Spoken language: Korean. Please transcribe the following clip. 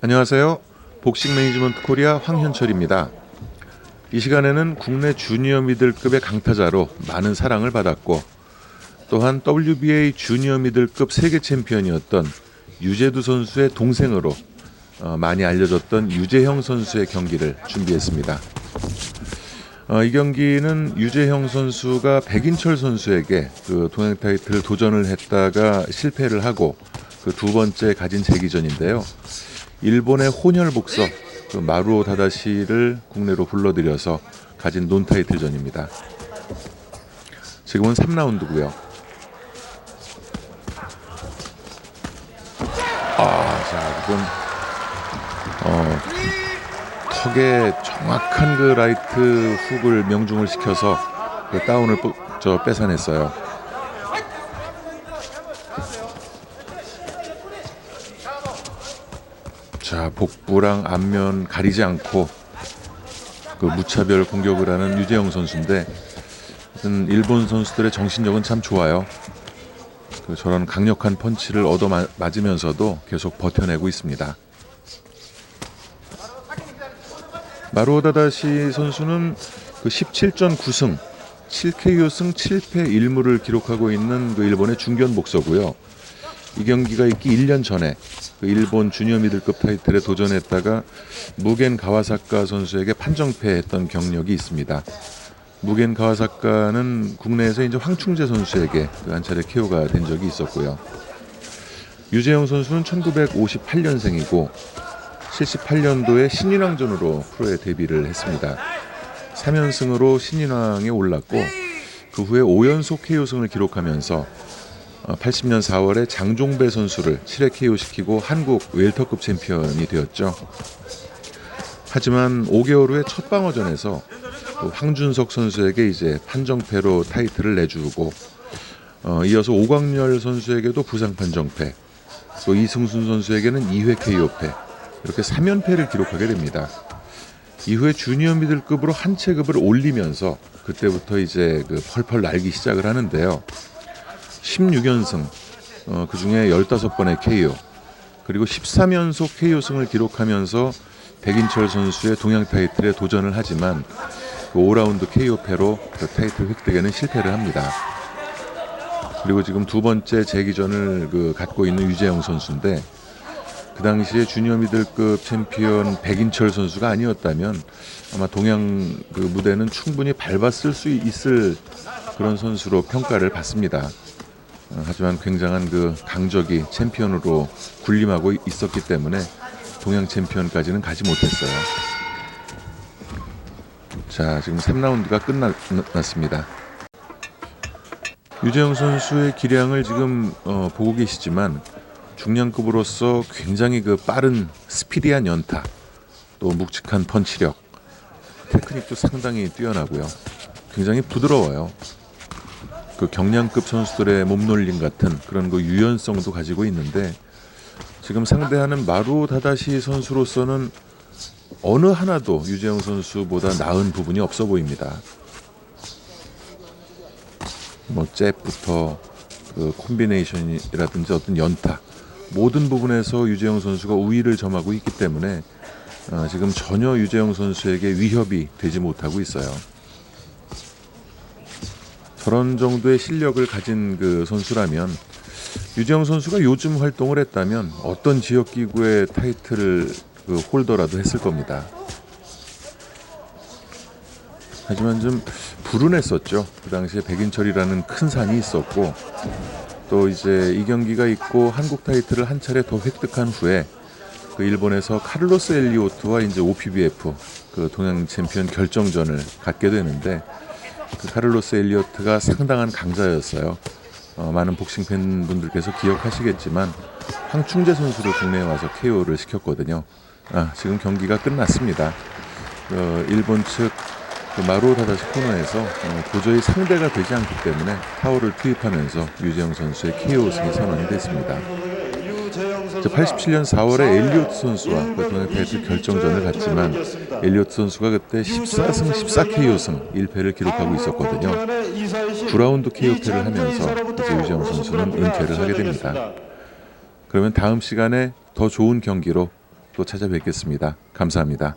안녕하세요. 복싱 매니지먼트 코리아 황현철입니다. 이 시간에는 국내 주니어 미들급의 강타자로 많은 사랑을 받았고 또한 WBA 주니어 미들급 세계 챔피언이었던 유재두 선수의 동생으로 어, 많이 알려졌던 유재형 선수의 경기를 준비했습니다. 어, 이 경기는 유재형 선수가 백인철 선수에게 그 동행 타이틀 도전을 했다가 실패를 하고 그 두 번째 가진 재기전인데요. 일본의 혼혈 복서 그 마루오 다다시를 국내로 불러들여서 가진 논 타이틀전입니다. 지금은 3라운드고요. 아, 자, 지금 어, 턱에 정확한 그 라이트 훅을 명중을 시켜서 그 다운을 뿌- 저 뺏어냈어요. 자, 복부랑 앞면 가리지 않고 그 무차별 공격을 하는 유재영 선수인데 일본 선수들의 정신력은 참 좋아요. 그 저런 강력한 펀치를 얻어 마- 맞으면서도 계속 버텨내고 있습니다. 마루오다다시 선수는 그 17전 9승, 7KO승 7패 1무를 기록하고 있는 그 일본의 중견 복서고요. 이 경기가 있기 1년 전에 그 일본 주니어 미들급 타이틀에 도전했다가 무겐 가와사카 선수에게 판정패했던 경력이 있습니다. 무겐 가와사카는 국내에서 이제 황충재 선수에게 그한 차례 KO가 된 적이 있었고요. 유재영 선수는 1958년생이고 78년도에 신인왕전으로 프로에 데뷔를 했습니다. 3연승으로 신인왕에 올랐고 그 후에 5연속 KO승을 기록하면서 80년 4월에 장종배 선수를 7회 KO시키고 한국 웰터급 챔피언이 되었죠. 하지만 5개월 후에 첫 방어전에서 또 황준석 선수에게 이제 판정패로 타이틀을 내주고 어, 이어서 오광열 선수에게도 부상 판정패, 또 이승순 선수에게는 2회 KO패 이렇게 3연패를 기록하게 됩니다. 이후에 주니어 미들급으로 한 체급을 올리면서 그때부터 이제 그 펄펄 날기 시작을 하는데요. 16연승, 어, 그 중에 15번의 KO, 그리고 13연속 KO승을 기록하면서 백인철 선수의 동양 타이틀에 도전을 하지만 그 5라운드 KO패로 그 타이틀 획득에는 실패를 합니다. 그리고 지금 두 번째 재기전을 그 갖고 있는 유재영 선수인데 그 당시에 주니어 미들급 챔피언 백인철 선수가 아니었다면 아마 동양 그 무대는 충분히 밟았을 수 있을 그런 선수로 평가를 받습니다. 어, 하지만 굉장한 그 강적이 챔피언으로 군림하고 있었기 때문에 동양 챔피언까지는 가지 못했어요. 자, 지금 3라운드가 끝났습니다. 유재영 선수의 기량을 지금 어, 보고 계시지만 중량급으로서 굉장히 그 빠른 스피디한 연타, 또 묵직한 펀치력, 테크닉도 상당히 뛰어나고요. 굉장히 부드러워요. 그 경량급 선수들의 몸놀림 같은 그런 그 유연성도 가지고 있는데 지금 상대하는 마루 다다시 선수로서는 어느 하나도 유재영 선수보다 나은 부분이 없어 보입니다. 뭐 잽부터 그 콤비네이션이라든지 어떤 연타 모든 부분에서 유재영 선수가 우위를 점하고 있기 때문에 어, 지금 전혀 유재영 선수에게 위협이 되지 못하고 있어요. 저런 정도의 실력을 가진 그 선수라면 유재영 선수가 요즘 활동을 했다면 어떤 지역 기구의 타이틀을 그 홀더라도 했을 겁니다. 하지만 좀 불운했었죠. 그 당시에 백인철이라는 큰 산이 있었고 또 이제 이 경기가 있고 한국 타이틀을 한 차례 더 획득한 후에 그 일본에서 카를로스 엘리오트와 이제 OPBF 그 동양 챔피언 결정전을 갖게 되는데 그 카를로스 엘리오트가 상당한 강자였어요. 어, 많은 복싱 팬분들께서 기억하시겠지만 황충재 선수를 국내에 와서 KO를 시켰거든요. 아, 지금 경기가 끝났습니다. 어, 일본 측 그 마루 다다시 코너에서 어, 도저히 상대가 되지 않기 때문에 타워를 투입하면서 유재영 선수의 KO 승이 선언이 됐습니다. 87년 4월에 엘리오트 선수와 그 동양 타이틀 결정전을 갖지만 엘리오트 선수가 그때 14승 14KO승 1패를 기록하고 있었거든요. 9라운드 KO패를 하면서 이제 유재영 선수는 은퇴를 하게 됩니다. 그러면 다음 시간에 더 좋은 경기로 또 찾아뵙겠습니다. 감사합니다.